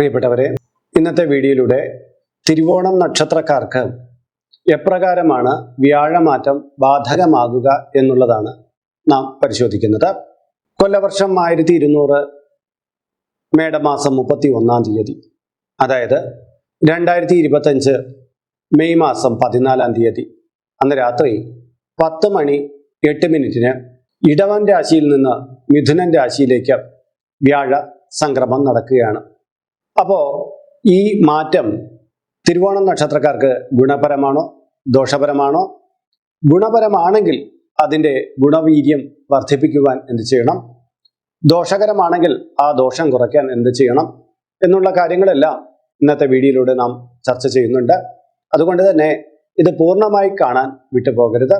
പ്രിയപ്പെട്ടവരെ ഇന്നത്തെ വീഡിയോയിലൂടെ തിരുവോണം നക്ഷത്രക്കാർക്ക് എപ്രകാരമാണ് വ്യാഴമാറ്റം ബാധകമാകുക എന്നുള്ളതാണ് നാം പരിശോധിക്കുന്നത്. കൊല്ലവർഷം ആയിരത്തി ഇരുന്നൂറ് മേടമാസം മുപ്പത്തി ഒന്നാം തീയതി അതായത് രണ്ടായിരത്തി ഇരുപത്തഞ്ച് മെയ് മാസം പതിനാലാം തീയതി അന്ന് രാത്രി പത്ത് മണി എട്ട് മിനിറ്റിന് ഇടവൻ രാശിയിൽ നിന്ന് മിഥുനൻ രാശിയിലേക്ക് വ്യാഴ സംക്രമം നടക്കുകയാണ്. അപ്പോൾ ഈ മാറ്റം തിരുവോണം നക്ഷത്രക്കാർക്ക് ഗുണപരമാണോ ദോഷപരമാണോ? ഗുണപരമാണെങ്കിൽ അതിന്റെ ഗുണവീര്യം വർദ്ധിപ്പിക്കുവാൻ എന്ത് ചെയ്യണം? ദോഷകരമാണെങ്കിൽ ആ ദോഷം കുറയ്ക്കാൻ എന്ത് ചെയ്യണം? എന്നുള്ള കാര്യങ്ങളെല്ലാം ഇന്നത്തെ വീഡിയോയിലൂടെ നാം ചർച്ച ചെയ്യുന്നുണ്ട്. അതുകൊണ്ട് തന്നെ ഇത് പൂർണമായി കാണാൻ വിട്ടുപോകരുത്.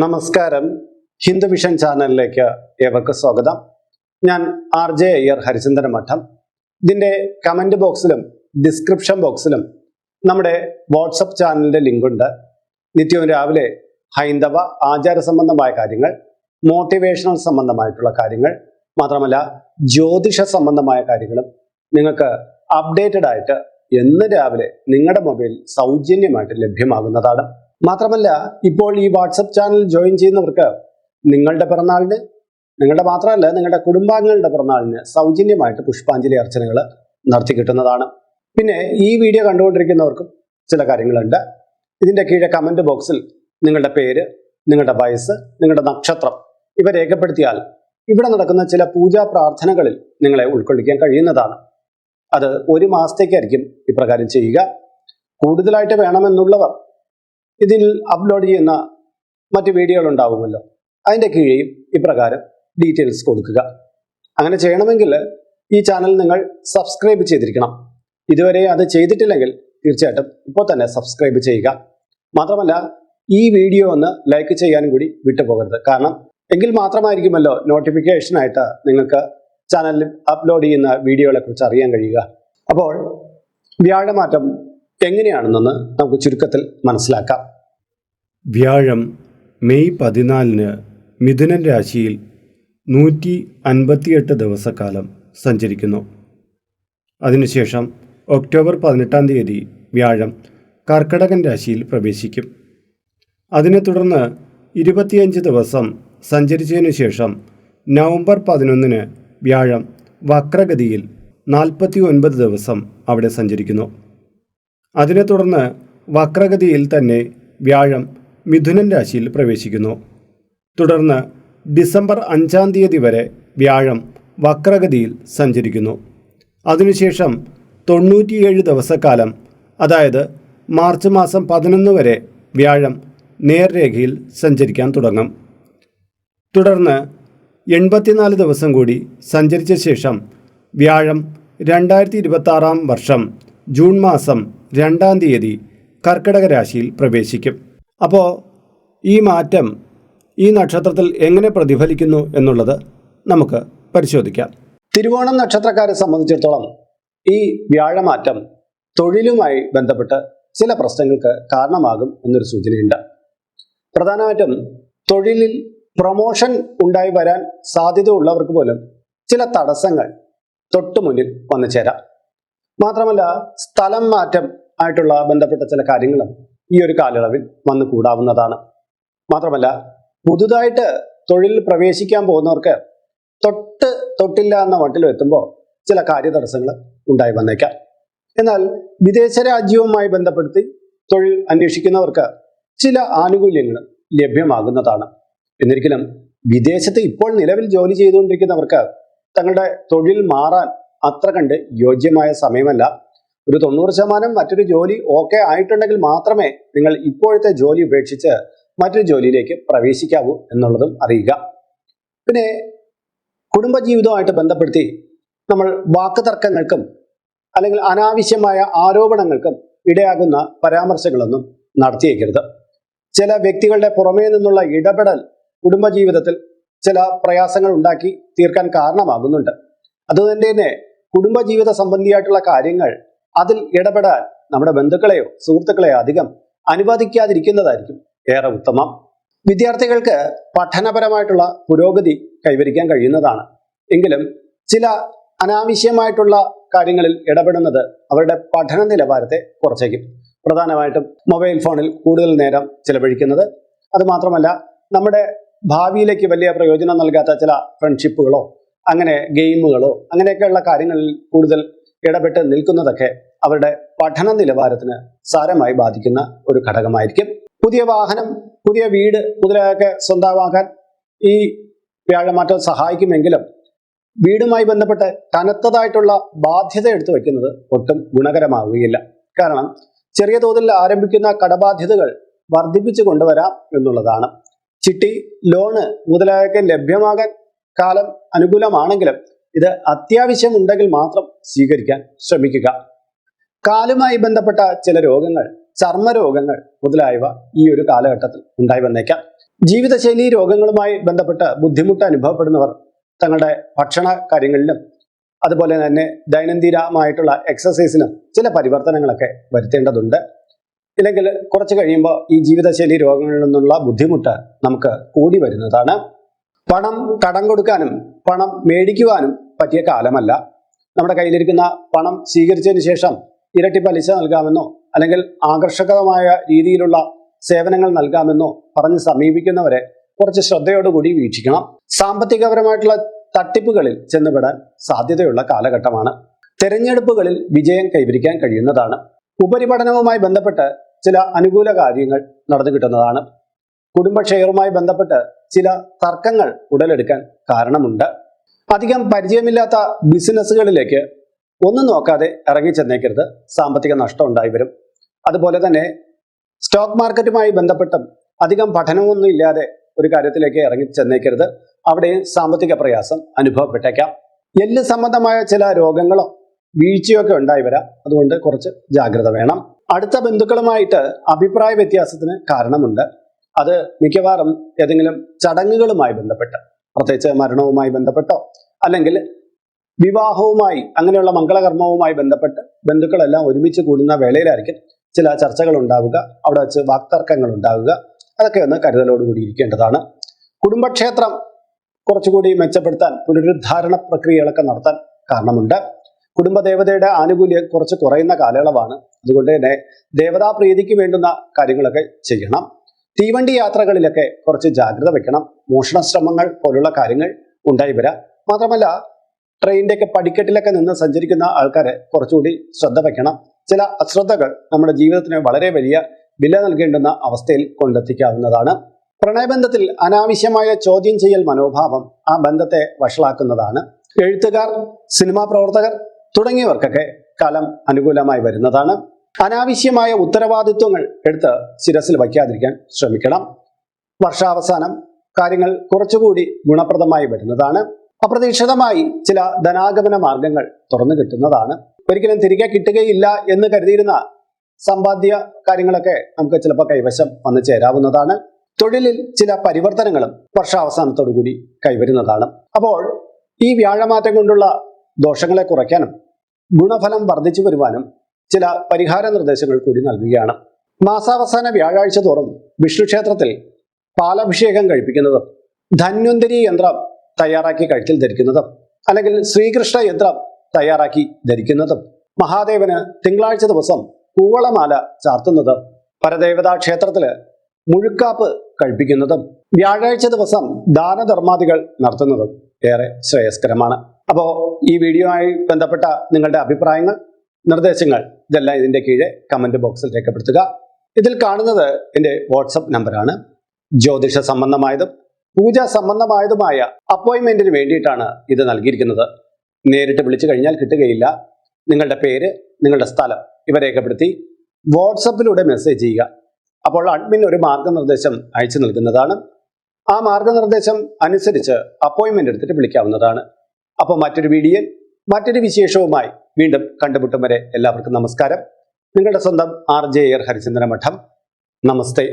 നമസ്കാരം. ഹിന്ദു വിഷൻ ചാനലിലേക്ക് ഏവർക്ക് സ്വാഗതം. ഞാൻ ആർ ജെ അയ്യർ ഹരിചന്ദ്രൻ മഠം. ഇതിന്റെ കമന്റ് ബോക്സിലും ഡിസ്ക്രിപ്ഷൻ ബോക്സിലും നമ്മുടെ വാട്സപ്പ് ചാനലിന്റെ ലിങ്കുണ്ട് നിത്യവും രാവിലെ ഹൈന്ദവ ആചാര സംബന്ധമായ കാര്യങ്ങൾ മോട്ടിവേഷണൽ സംബന്ധമായിട്ടുള്ള കാര്യങ്ങൾ മാത്രമല്ല ജ്യോതിഷ സംബന്ധമായ കാര്യങ്ങളും നിങ്ങൾക്ക് അപ്ഡേറ്റഡ് ആയിട്ട് എന്ന് രാവിലെ നിങ്ങളുടെ മൊബൈൽ സൗജന്യമായിട്ട് ലഭ്യമാകുന്നതാണ്. മാത്രമല്ല ഇപ്പോൾ ഈ വാട്സപ്പ് ചാനൽ ജോയിൻ ചെയ്യുന്നവർക്ക് നിങ്ങളുടെ പിറന്നാളിന് നിങ്ങളുടെ മാത്രമല്ല നിങ്ങളുടെ കുടുംബാംഗങ്ങളുടെ പിറന്നാളിന് സൗജന്യമായിട്ട് പുഷ്പാഞ്ജലി അർച്ചനകൾ നടത്തി കിട്ടുന്നതാണ്. പിന്നെ ഈ വീഡിയോ കണ്ടുകൊണ്ടിരിക്കുന്നവർക്കും ചില കാര്യങ്ങളുണ്ട്. ഇതിന്റെ കീഴെ കമന്റ് ബോക്സിൽ നിങ്ങളുടെ പേര് നിങ്ങളുടെ വയസ്സ് നിങ്ങളുടെ നക്ഷത്രം ഇവ രേഖപ്പെടുത്തിയാൽ ഇവിടെ നടക്കുന്ന ചില പൂജാ പ്രാർത്ഥനകളിൽ നിങ്ങളെ ഉൾക്കൊള്ളിക്കാൻ കഴിയുന്നതാണ്. അത് ഒരു മാസത്തേക്കായിരിക്കും ഇപ്രകാരം ചെയ്യുക. കൂടുതലായിട്ട് വേണമെന്നുള്ളവർ ഇതിൽ അപ്ലോഡ് ചെയ്യുന്ന മറ്റ് വീഡിയോകൾ ഉണ്ടാവുമല്ലോ. അതിന്റെ കീഴെയും ഇപ്രകാരം ഡീറ്റെയിൽസ് കൊടുക്കുക. അങ്ങനെ ചെയ്യണമെങ്കിൽ ഈ ചാനൽ നിങ്ങൾ സബ്സ്ക്രൈബ് ചെയ്തിരിക്കണം. ഇതുവരെ അത് ചെയ്തിട്ടില്ലെങ്കിൽ തീർച്ചയായിട്ടും ഇപ്പോൾ തന്നെ സബ്സ്ക്രൈബ് ചെയ്യുക. മാത്രമല്ല ഈ വീഡിയോ ഒന്ന് ലൈക്ക് ചെയ്യാനും കൂടി വിട്ടുപോകരുത്. കാരണം എങ്കിൽ മാത്രമായിരിക്കുമല്ലോ നോട്ടിഫിക്കേഷനായിട്ട് നിങ്ങൾക്ക് ചാനലിൽ അപ്ലോഡ് ചെയ്യുന്ന വീഡിയോകളെ കുറിച്ച് അറിയാൻ കഴിയുക. അപ്പോൾ വ്യാഴമാറ്റം എങ്ങനെയാണെന്നൊന്ന് നമുക്ക് ചുരുക്കത്തിൽ മനസ്സിലാക്കാം. വ്യാഴം മെയ് പതിനാലിന് മിഥുനൻ രാശിയിൽ നൂറ്റി അൻപത്തിയെട്ട് ദിവസക്കാലം സഞ്ചരിക്കുന്നു. അതിനുശേഷം ഒക്ടോബർ പതിനെട്ടാം തീയതി വ്യാഴം കർക്കടകൻ രാശിയിൽ പ്രവേശിക്കും. അതിനെ തുടർന്ന് ഇരുപത്തിയഞ്ച് ദിവസം സഞ്ചരിച്ചതിനു ശേഷം നവംബർ പതിനൊന്നിന് വ്യാഴം വക്രഗതിയിൽ നാൽപ്പത്തി ഒൻപത് ദിവസം അവിടെ സഞ്ചരിക്കുന്നു. അതിനെ തുടർന്ന് വക്രഗതിയിൽ തന്നെ വ്യാഴം മിഥുനൻ രാശിയിൽ പ്രവേശിക്കുന്നു. തുടർന്ന് ഡിസംബർ അഞ്ചാം തീയതി വരെ വ്യാഴം വക്രഗതിയിൽ സഞ്ചരിക്കുന്നു. അതിനുശേഷം തൊണ്ണൂറ്റിയേഴ് ദിവസക്കാലം അതായത് മാർച്ച് മാസം പതിനൊന്ന് വരെ വ്യാഴം നേർരേഖയിൽ സഞ്ചരിക്കാൻ തുടങ്ങും. തുടർന്ന് എൺപത്തിനാല് ദിവസം കൂടി സഞ്ചരിച്ച ശേഷം വ്യാഴം രണ്ടായിരത്തി ഇരുപത്താറാം വർഷം ജൂൺ മാസം രണ്ടാം തീയതി കർക്കിടക രാശിയിൽ പ്രവേശിക്കും. അപ്പോൾ ഈ മാറ്റം ഈ നക്ഷത്രത്തിൽ എങ്ങനെ പ്രതിഫലിക്കുന്നു എന്നുള്ളത് നമുക്ക് പരിശോധിക്കാം. തിരുവോണം നക്ഷത്രക്കാരെ സംബന്ധിച്ചിടത്തോളം ഈ വ്യാഴമാറ്റം തൊഴിലുമായി ബന്ധപ്പെട്ട് ചില പ്രശ്നങ്ങൾക്ക് കാരണമാകും എന്നൊരു സൂചനയുണ്ട്. പ്രധാനമായിട്ടും തൊഴിലിൽ പ്രൊമോഷൻ ഉണ്ടായി വരാൻ സാധ്യത ഉള്ളവർക്ക് പോലും ചില തടസ്സങ്ങൾ തൊട്ടു മുന്നിൽ വന്നു ചേരാം. മാത്രമല്ല സ്ഥലം മാറ്റം ആയിട്ടുള്ള ബന്ധപ്പെട്ട ചില കാര്യങ്ങളും ഈ ഒരു കാലയളവിൽ വന്നു കൂടാവുന്നതാണ്. മാത്രമല്ല പുതുതായിട്ട് തൊഴിലിൽ പ്രവേശിക്കാൻ പോകുന്നവർക്ക് തൊട്ട് തൊട്ടില്ല എന്ന വട്ടിൽ എത്തുമ്പോൾ ചില കാര്യതടസ്സങ്ങൾ ഉണ്ടായി വന്നേക്കാം. എന്നാൽ വിദേശ രാജ്യവുമായി ബന്ധപ്പെടുത്തി തൊഴിൽ അന്വേഷിക്കുന്നവർക്ക് ചില ആനുകൂല്യങ്ങൾ ലഭ്യമാകുന്നതാണ്. എന്നിരിക്കലും വിദേശത്ത് ഇപ്പോൾ നിലവിൽ ജോലി ചെയ്തുകൊണ്ടിരിക്കുന്നവർക്ക് തങ്ങളുടെ തൊഴിൽ മാറാൻ അത്ര കണ്ട് യോജ്യമായ സമയമല്ല. ഒരു തൊണ്ണൂറ് ശതമാനം മറ്റൊരു ജോലി ഓക്കെ ആയിട്ടുണ്ടെങ്കിൽ മാത്രമേ നിങ്ങൾ ഇപ്പോഴത്തെ ജോലി ഉപേക്ഷിച്ച് മറ്റൊരു ജോലിയിലേക്ക് പ്രവേശിക്കാവൂ എന്നുള്ളതും അറിയുക. പിന്നെ കുടുംബജീവിതവുമായിട്ട് ബന്ധപ്പെടുത്തി നമ്മൾ വാക്കുതർക്കങ്ങൾക്കും അല്ലെങ്കിൽ അനാവശ്യമായ ആരോപണങ്ങൾക്കും ഇടയാകുന്ന പരാമർശങ്ങളൊന്നും നടത്തിയേക്കരുത്. ചില വ്യക്തികളുടെ പുറമേ നിന്നുള്ള ഇടപെടൽ കുടുംബജീവിതത്തിൽ ചില പ്രയാസങ്ങൾ ഉണ്ടാക്കി തീർക്കാൻ കാരണമാകുന്നുണ്ട്. അതുകൊണ്ട് തന്നെ കുടുംബജീവിത സംബന്ധിയായിട്ടുള്ള കാര്യങ്ങൾ അതിൽ ഇടപെടാൻ നമ്മുടെ ബന്ധുക്കളെയോ സുഹൃത്തുക്കളെയോ അധികം അനുവദിക്കാതിരിക്കുന്നതായിരിക്കും ഏറെ ഉത്തമം. വിദ്യാർത്ഥികൾക്ക് പഠനപരമായിട്ടുള്ള പുരോഗതി കൈവരിക്കാൻ കഴിയുന്നതാണ്. എങ്കിലും ചില അനാവശ്യമായിട്ടുള്ള കാര്യങ്ങളിൽ ഇടപെടുന്നത് അവരുടെ പഠന നിലവാരത്തെ കുറച്ചേക്കും. പ്രധാനമായിട്ടും മൊബൈൽ ഫോണിൽ കൂടുതൽ നേരം ചിലവഴിക്കുന്നത്. അതുമാത്രമല്ല നമ്മുടെ ഭാവിയിലേക്ക് വലിയ പ്രയോജനം നൽകാത്ത ചില ഫ്രണ്ട്ഷിപ്പുകളോ അങ്ങനെ ഗെയിമുകളോ അങ്ങനെയൊക്കെയുള്ള കാര്യങ്ങളിൽ കൂടുതൽ ഇടപെട്ട് നിൽക്കുന്നതൊക്കെ അവരുടെ പഠന നിലവാരത്തിന് സാരമായി ബാധിക്കുന്ന ഒരു ഘടകമായിരിക്കും. പുതിയ വാഹനം പുതിയ വീട് മുതലൊക്കെ സ്വന്തമാക്കാൻ ഈ വ്യാഴമാറ്റം സഹായിക്കുമെങ്കിലും വീടുമായി ബന്ധപ്പെട്ട് കനത്തതായിട്ടുള്ള ബാധ്യത എടുത്തു വയ്ക്കുന്നത് ഒട്ടും ഗുണകരമാവുകയില്ല. കാരണം ചെറിയ തോതിൽ ആരംഭിക്കുന്ന കടബാധ്യതകൾ വർദ്ധിപ്പിച്ചു കൊണ്ടുവരാം എന്നുള്ളതാണ്. ചിട്ടി ലോണ് മുതലായൊക്കെ ലഭ്യമാകാൻ കാലം അനുകൂലമാണെങ്കിലും ഇത് അത്യാവശ്യമുണ്ടെങ്കിൽ മാത്രം സ്വീകരിക്കാൻ ശ്രമിക്കുക. കാലുമായി ബന്ധപ്പെട്ട ചില രോഗങ്ങൾ ചർമ്മരോഗങ്ങൾ മുതലായവ ഈ ഒരു കാലഘട്ടത്തിൽ ഉണ്ടായി വന്നേക്കാം. ജീവിതശൈലി രോഗങ്ങളുമായി ബന്ധപ്പെട്ട് ബുദ്ധിമുട്ട് അനുഭവപ്പെടുന്നവർ തങ്ങളുടെ ഭക്ഷണ കാര്യങ്ങളിലും അതുപോലെ തന്നെ ദൈനംദിനമായിട്ടുള്ള എക്സസൈസിനും ചില പരിവർത്തനങ്ങളൊക്കെ വരുത്തേണ്ടതുണ്ട്. ഇല്ലെങ്കിൽ കുറച്ച് കഴിയുമ്പോൾ ഈ ജീവിതശൈലി രോഗങ്ങളിൽ നിന്നുള്ള ബുദ്ധിമുട്ട് നമുക്ക് കൂടി വരുന്നതാണ്. പണം കടം കൊടുക്കാനും പണം മേടിക്കുവാനും പറ്റിയ കാലമല്ല. നമ്മുടെ കയ്യിലിരിക്കുന്ന പണം സ്വീകരിച്ചതിന് ശേഷം ഇരട്ടി പലിശ നൽകാമെന്നോ അല്ലെങ്കിൽ ആകർഷകമായ രീതിയിലുള്ള സേവനങ്ങൾ നൽകാമെന്നോ പറഞ്ഞ് സമീപിക്കുന്നവരെ കുറച്ച് ശ്രദ്ധയോടുകൂടി വീക്ഷിക്കണം. സാമ്പത്തികപരമായിട്ടുള്ള തട്ടിപ്പുകളിൽ ചെന്നുപെടാൻ സാധ്യതയുള്ള കാലഘട്ടമാണ്. തെരഞ്ഞെടുപ്പുകളിൽ വിജയം കൈവരിക്കാൻ കഴിയുന്നതാണ്. ഉപരിപഠനവുമായി ബന്ധപ്പെട്ട് ചില അനുകൂല കാര്യങ്ങൾ നടന്നു കിട്ടുന്നതാണ്. കുടുംബ ഷെയറുമായി ബന്ധപ്പെട്ട് ചില തർക്കങ്ങൾ ഉടലെടുക്കാൻ കാരണമുണ്ട്. അധികം പരിചയമില്ലാത്ത ബിസിനസ്സുകളിലേക്ക് ഒന്നും നോക്കാതെ ഇറങ്ങി ചെന്നേക്കരുത്. സാമ്പത്തിക നഷ്ടം ഉണ്ടായി വരും. അതുപോലെ തന്നെ സ്റ്റോക്ക് മാർക്കറ്റുമായി ബന്ധപ്പെട്ടും അധികം പഠനമൊന്നും ഇല്ലാതെ ഒരു കാര്യത്തിലേക്ക് ഇറങ്ങി ചെന്നേക്കരുത്. അവിടെ സാമ്പത്തിക പ്രയാസം അനുഭവപ്പെട്ടേക്കാം. എല്ല് സംബന്ധമായ ചില രോഗങ്ങളോ വീഴ്ചയൊക്കെ ഉണ്ടായി വരാം. അതുകൊണ്ട് കുറച്ച് ജാഗ്രത വേണം. അടുത്ത ബന്ധുക്കളുമായിട്ട് അഭിപ്രായ വ്യത്യാസത്തിന് കാരണമുണ്ട്. അത് മിക്കവാറും ഏതെങ്കിലും ചടങ്ങുകളുമായി ബന്ധപ്പെട്ട് പ്രത്യേകിച്ച് മരണവുമായി ബന്ധപ്പെട്ടോ അല്ലെങ്കിൽ വിവാഹവുമായി അങ്ങനെയുള്ള മംഗളകർമ്മവുമായി ബന്ധപ്പെട്ട് ബന്ധുക്കളെല്ലാം ഒരുമിച്ച് കൂടുന്ന വേളയിലായിരിക്കും ചില ചർച്ചകൾ ഉണ്ടാവുക അവിടെ വെച്ച് വാക്തർക്കങ്ങൾ ഉണ്ടാവുക. അതൊക്കെ ഒന്ന് കരുതലോടുകൂടി ഇരിക്കേണ്ടതാണ്. കുടുംബക്ഷേത്രം കുറച്ചുകൂടി മെച്ചപ്പെടുത്താൻ പുനരുദ്ധാരണ പ്രക്രിയകളൊക്കെ നടത്താൻ കാരണമുണ്ട്. കുടുംബദേവതയുടെ ആനുകൂല്യം കുറച്ച് കുറയുന്ന കാലയളവാണ്. അതുകൊണ്ട് തന്നെ ദേവതാ പ്രീതിക്ക് വേണ്ടുന്ന കാര്യങ്ങളൊക്കെ ചെയ്യണം. തീവണ്ടി യാത്രകളിലൊക്കെ കുറച്ച് ജാഗ്രത വെക്കണം. മോഷണ ശ്രമങ്ങൾ പോലുള്ള കാര്യങ്ങൾ ഉണ്ടായി വരാം. മാത്രമല്ല ട്രെയിനിന്റെ ഒക്കെ പടിക്കെട്ടിലൊക്കെ നിന്ന് സഞ്ചരിക്കുന്ന ആൾക്കാരെ കുറച്ചുകൂടി ശ്രദ്ധ വയ്ക്കണം ചില അശ്രദ്ധകൾ നമ്മുടെ ജീവിതത്തിന് വളരെ വലിയ വില നൽകേണ്ടുന്ന അവസ്ഥയിൽ കൊണ്ടെത്തിക്കാവുന്നതാണ്. പ്രണയബന്ധത്തിൽ അനാവശ്യമായ ചോദ്യം ചെയ്യൽ മനോഭാവം ആ ബന്ധത്തെ വഷളാക്കുന്നതാണ്. എഴുത്തുകാർ സിനിമാ പ്രവർത്തകർ തുടങ്ങിയവർക്കൊക്കെ കാലം അനുകൂലമായി വരുന്നതാണ്. അനാവശ്യമായ ഉത്തരവാദിത്വങ്ങൾ എടുത്ത് ശിരസിൽ വയ്ക്കാതിരിക്കാൻ ശ്രമിക്കണം. വർഷാവസാനം കാര്യങ്ങൾ കുറച്ചുകൂടി ഗുണപ്രദമായി വരുന്നതാണ്. അപ്രതീക്ഷിതമായി ചില ധനാഗമന മാർഗങ്ങൾ തുറന്നു കിട്ടുന്നതാണ്. ഒരിക്കലും തിരികെ കിട്ടുകയില്ല എന്ന് കരുതിയിരുന്ന സമ്പാദ്യ കാര്യങ്ങളൊക്കെ നമുക്ക് ചിലപ്പോൾ കൈവശം വന്നു ചേരാവുന്നതാണ്. തൊഴിലിൽ ചില പരിവർത്തനങ്ങളും വർഷാവസാനത്തോടു കൂടി കൈവരുന്നതാണ്. അപ്പോൾ ഈ വ്യാഴമാറ്റം കൊണ്ടുള്ള ദോഷങ്ങളെ കുറയ്ക്കാനും ഗുണഫലം വർദ്ധിച്ചു വരുവാനും ചില പരിഹാര നിർദ്ദേശങ്ങൾ കൂടി നൽകുകയാണ്. മാസാവസാന വ്യാഴാഴ്ച തോറും വിഷ്ണു ക്ഷേത്രത്തിൽ പാലഭിഷേകം കഴിപ്പിക്കുന്നതും ധന്വന്തരി യന്ത്രം തയ്യാറാക്കി കഴുത്തിൽ ധരിക്കുന്നതും അല്ലെങ്കിൽ ശ്രീകൃഷ്ണ യന്ത്രം തയ്യാറാക്കി ധരിക്കുന്നതും മഹാദേവന് തിങ്കളാഴ്ച ദിവസം കൂവളമാല ചാർത്തുന്നത് പരദേവതാ ക്ഷേത്രത്തിൽ മുഴുക്കാപ്പ് കഴിപ്പിക്കുന്നതും വ്യാഴാഴ്ച ദിവസം ദാനധർമാദികൾ നടത്തുന്നതും ഏറെ ശ്രേയസ്കരമാണ്. അപ്പോൾ ഈ വീഡിയോയുമായി ബന്ധപ്പെട്ട നിങ്ങളുടെ അഭിപ്രായങ്ങൾ നിർദ്ദേശങ്ങൾ ഇതെല്ലാം ഇതിന്റെ കീഴെ കമന്റ് ബോക്സിൽ രേഖപ്പെടുത്തുക. ഇതിൽ കാണുന്നത് എന്റെ വാട്സപ്പ് നമ്പറാണ് ജ്യോതിഷ സംബന്ധമായതും പൂജ സംബന്ധമായതുമായ അപ്പോയിൻമെന്റിന് വേണ്ടിയിട്ടാണ് ഇത് നൽകിയിരിക്കുന്നത്. നേരിട്ട് വിളിച്ചു കഴിഞ്ഞാൽ കിട്ടുകയില്ല. നിങ്ങളുടെ പേര് നിങ്ങളുടെ സ്ഥലം ഇവ രേഖപ്പെടുത്തി വാട്സപ്പിലൂടെ മെസ്സേജ് ചെയ്യുക. അപ്പോൾ അഡ്മിൻ ഒരു മാർഗനിർദ്ദേശം അയച്ചു നൽകുന്നതാണ്. ആ മാർഗനിർദ്ദേശം അനുസരിച്ച് അപ്പോയിൻമെന്റ് എടുത്തിട്ട് വിളിക്കാവുന്നതാണ്. അപ്പോൾ മറ്റൊരു വീഡിയോ മറ്റൊരു വിശേഷവുമായി വീണ്ടും കണ്ടുമുട്ടും വരെ എല്ലാവർക്കും നമസ്കാരം. നിങ്ങളുടെ സ്വന്തം ആർ ജെ എയർ ഹരിചന്ദ്ര മഠം നമസ്തേ.